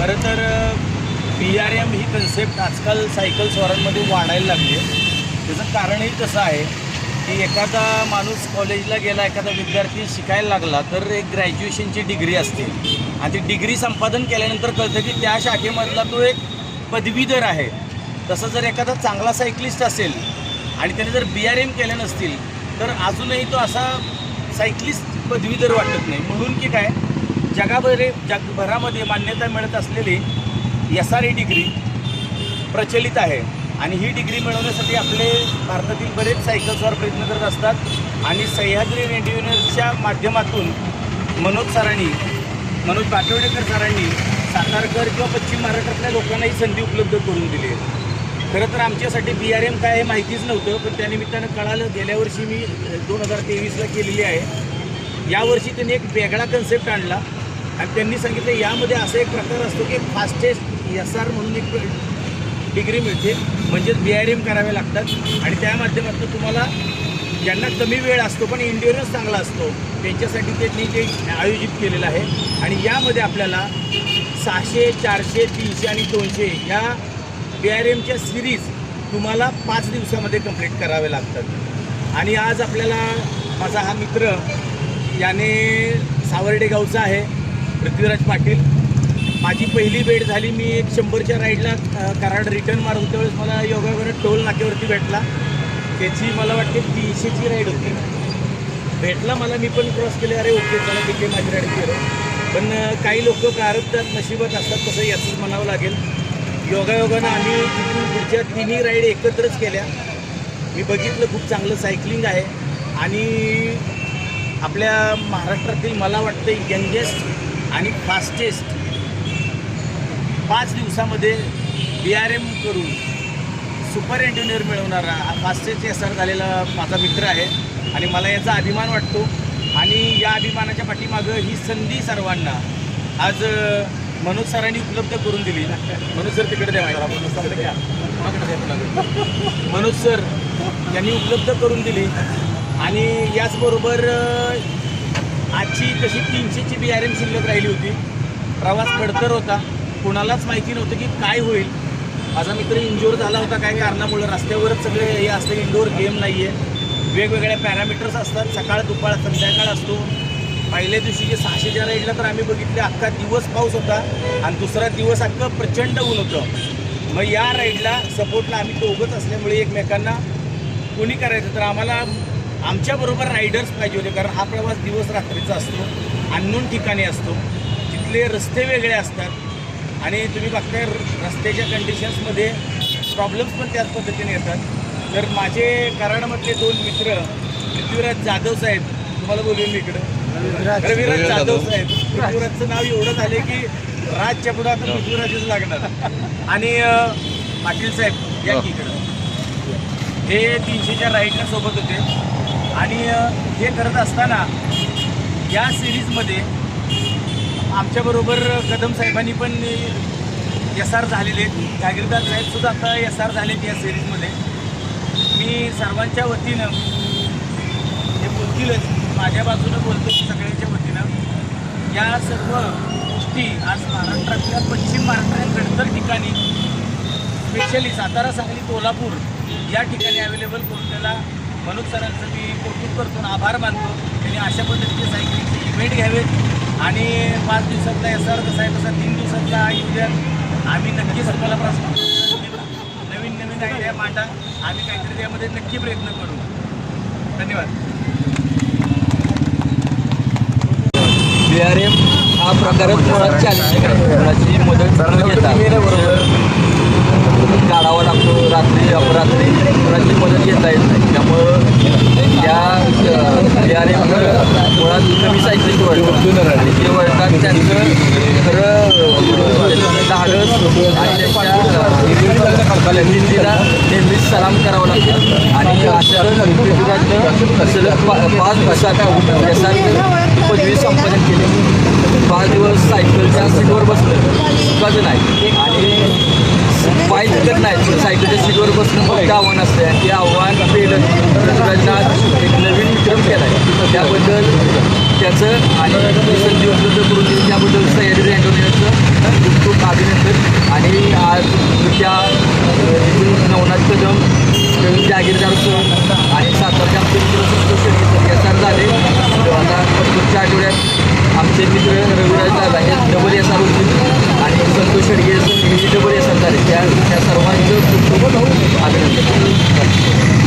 खरं तर B R M ही कन्सेप्ट आजकाल सायकल स्वारांमध्ये वाढायला लागली आहे. त्याचं कारणही तसं आहे की एखादा माणूस कॉलेजला गेला एखादा विद्यार्थी शिकायला लागला तर एक ग्रॅज्युएशनची डिग्री असते. आणि ती डिग्री संपादन केल्यानंतर कळतं की त्या शाखेमधला तो एक पदवीधर आहे. तसं जर एखादा चांगला सायकलिस्ट असेल आणि त्याने जर बी आर एम केल्या नसतील तर अजूनही तो असा सायकलिस्ट पदवीधर वाटत नाही. म्हणून की काय? जगाभरे जगभरामध्ये मान्यता मिळत असलेली एस आर ई डिग्री प्रचलित आहे. आणि ही डिग्री मिळवण्यासाठी आपले भारतातील बरेच सायकल्सवर प्रयत्न करत असतात. आणि सह्याद्री रेडिओनर्सच्या माध्यमातून मनोज सरांनी मनोज पाटवडेकर सरांनी सातारकर किंवा पश्चिम महाराष्ट्रातल्या लोकांना ही संधी उपलब्ध करून दिली आहे. खरं तर आमच्यासाठी बी आर एम काय हे माहितीच नव्हतं पण त्यानिमित्तानं कळालं गेल्या वर्षी मी दोन हजार तेवीसला केलेली आहे. यावर्षी त्यांनी एक वेगळा कन्सेप्ट आणला. आणि त्यांनी सांगितलं यामध्ये असा एक प्रकार असतो की फास्टेस्ट एस आर म्हणून एक डिग्री मिळते. म्हणजेच बी आर एम करावे लागतात. आणि त्या माध्यमातून तुम्हाला ज्यांना कमी वेळ असतो पण इंडियनच चांगला असतो त्यांच्यासाठी त्यांनी ते आयोजित केलेलं आहे. आणि यामध्ये आपल्याला सहाशे चारशे तीनशे आणि दोनशे या बी आर एमच्या सिरीज तुम्हाला पाच दिवसामध्ये कंप्लीट करावे लागतात. आणि आज आपल्याला माझा हा मित्र याने सावर्डेगावचा आहे. पृथ्वीराज पाटील माझी पहिली भेट झाली मी एक शंभरच्या राईडला कराड रिटर्न मारत होत्या त्यावेळेस मला योगावर टोल नाक्यावरती भेटला. त्याची मला वाटते तीनशेची राईड होती. भेटला मला मी पण क्रॉस केले अरे ओके चला तिथे माझी राईड केलं पण काही लोक प्रारब्धात नशिबात असतात तसं याचंच म्हणावं लागेल. योगायोगानं आम्ही तिथून पुढच्या तिन्ही राईड एकत्रच केल्या. मी बघितलं खूप चांगलं सायकलिंग आहे. आणि आपल्या महाराष्ट्रातील मला वाटतं यंगेस्ट आणि फास्टेस्ट पाच दिवसामध्ये बी आर एम करून सुपर इंजिनियर मिळवणारा हा फास्टेस्ट एस आर झालेला माझा मित्र आहे. आणि मला याचा अभिमान वाटतो. आणि या अभिमानाच्या पाठीमागं ही संधी सर्वांना आज मनोज सरांनी उपलब्ध करून दिली. मनोज सर तिकडे द्या. मनोज सर यांनी उपलब्ध करून दिली. आणि याचबरोबर आजची कशी तीनशेची बी आर एम शिल्लक राहिली होती. प्रवास खडतर होता. कोणालाच माहिती नव्हतं की काय होईल. माझा मित्र इंजोर झाला होता. काय कारणामुळे रस्त्यावरच सगळे हे असते इंडोर गेम नाही आहे वेगवेगळ्या पॅरामीटर्स असतात. सकाळ दुपार संध्याकाळ असतो. पहिल्या दिवशी जे सहाशेच्या राईडला तर आम्ही बघितले अख्खा दिवस पाऊस होता आणि दुसरा दिवस अख्खं प्रचंड ऊन होतं. मग या राईडला सपोर्टला आम्ही दोघंच असल्यामुळे एकमेकांना कोणी करायचं? तर आम्हाला आमच्याबरोबर रायडर्स पाहिजे होते कारण हा प्रवास दिवस रात्रीचा असतो अननोन ठिकाणी असतो. तिथले रस्ते वेगळे असतात. आणि तुम्ही बघताय र- रस्त्याच्या कंडिशन्समध्ये प्रॉब्लेम्स पण त्याच पद्धतीने येतात. तर माझे कराडमधले दोन मित्र पृथ्वीराज जाधव साहेब तुम्हाला बोलूया मी इकडं. रविराज जाधव साहेब पृथ्वीराजचं नाव एवढं झालं की राजच्या पुढं आता पृथ्वीराजच लागणार. आणि पाटील साहेब या की इकडं हे तीनशेच्या राईडच्या सोबत होते. आणि हे करत असताना या सिरीजमध्ये आमच्याबरोबर कदम साहेबांनी पण एस आर झालेले आहेत. जागीरदार साहेबसुद्धा आता एस आर झालेत या सिरीजमध्ये. मी सर्वांच्या वतीनं हे बोलतीलच माझ्या बाजूनं बोलतो सगळ्यांच्या वतीनं. या सर्व गोष्टी आज महाराष्ट्रातल्या पश्चिम महाराष्ट्रात गडतर ठिकाणी स्पेशली सातारा सांगली कोल्हापूर या ठिकाणी अवेलेबल कोणत्याला मनोज सरांचं मी कौतुक करतो आभार मानतो. त्यांनी अशा पद्धतीचे सायकलिंगचे इव्हेंट घ्यावेत. आणि पाच दिवसातला एस आर कसा आहे तसा तीन दिवसातला येऊ आम्ही नक्कीच तुम्हाला प्रश्न नवीन नवीन आयडिया मांडा. आम्ही काहीतरी त्यामध्ये नक्की प्रयत्न करू. धन्यवाद. बी आर एम हा प्रकार मुळात चॅलेंजिंग कोणाची मदत काढावा लागतो रात्री अपरात्री. कोणाची मदत घेता येत नाही. त्यामुळं या बी आर एम मुळात कमी सायकलिस्ट वळतात आणि ते वळतात त्यांचं खरं धाडस आणि त्यांच्या निर्मितीला नेहमीच सलाम करावा लागतो. आणि अशा पद्धतीनं सलग पा पाच दिवसात यासारखं पदवी संपादन केली पाच दिवस सायकलच्या सीटवर बसलं. सुखाचं नाही. आणि पाय तिकट नाही सायकलच्या सीटवर बसणं मोठं आव्हान असते आणि ते आव्हान पेलं पृथ्वीराजनं आज एक नवीन विक्रम केला आहे त्याबद्दल त्याचं आणि ही संधी उपलब्ध करून दिली त्याबद्दल सह्याद्री अँटोनियनचं खूप खूप अभिनंदन. आणि आज त्या नवनाथ कदम नवीन जागीरदार सर आणि सातारचे आमचे मित्र संतोष शेट्टी एस आर झाले आता पुढच्या आठवड्यात आमचे मित्र रविराज दादा हे डबल एस आर होते आणि संतोष शेडगे हे डबल एस आर झाले. त्या त्या सर्वांचं खूप खूप अभिनंदन.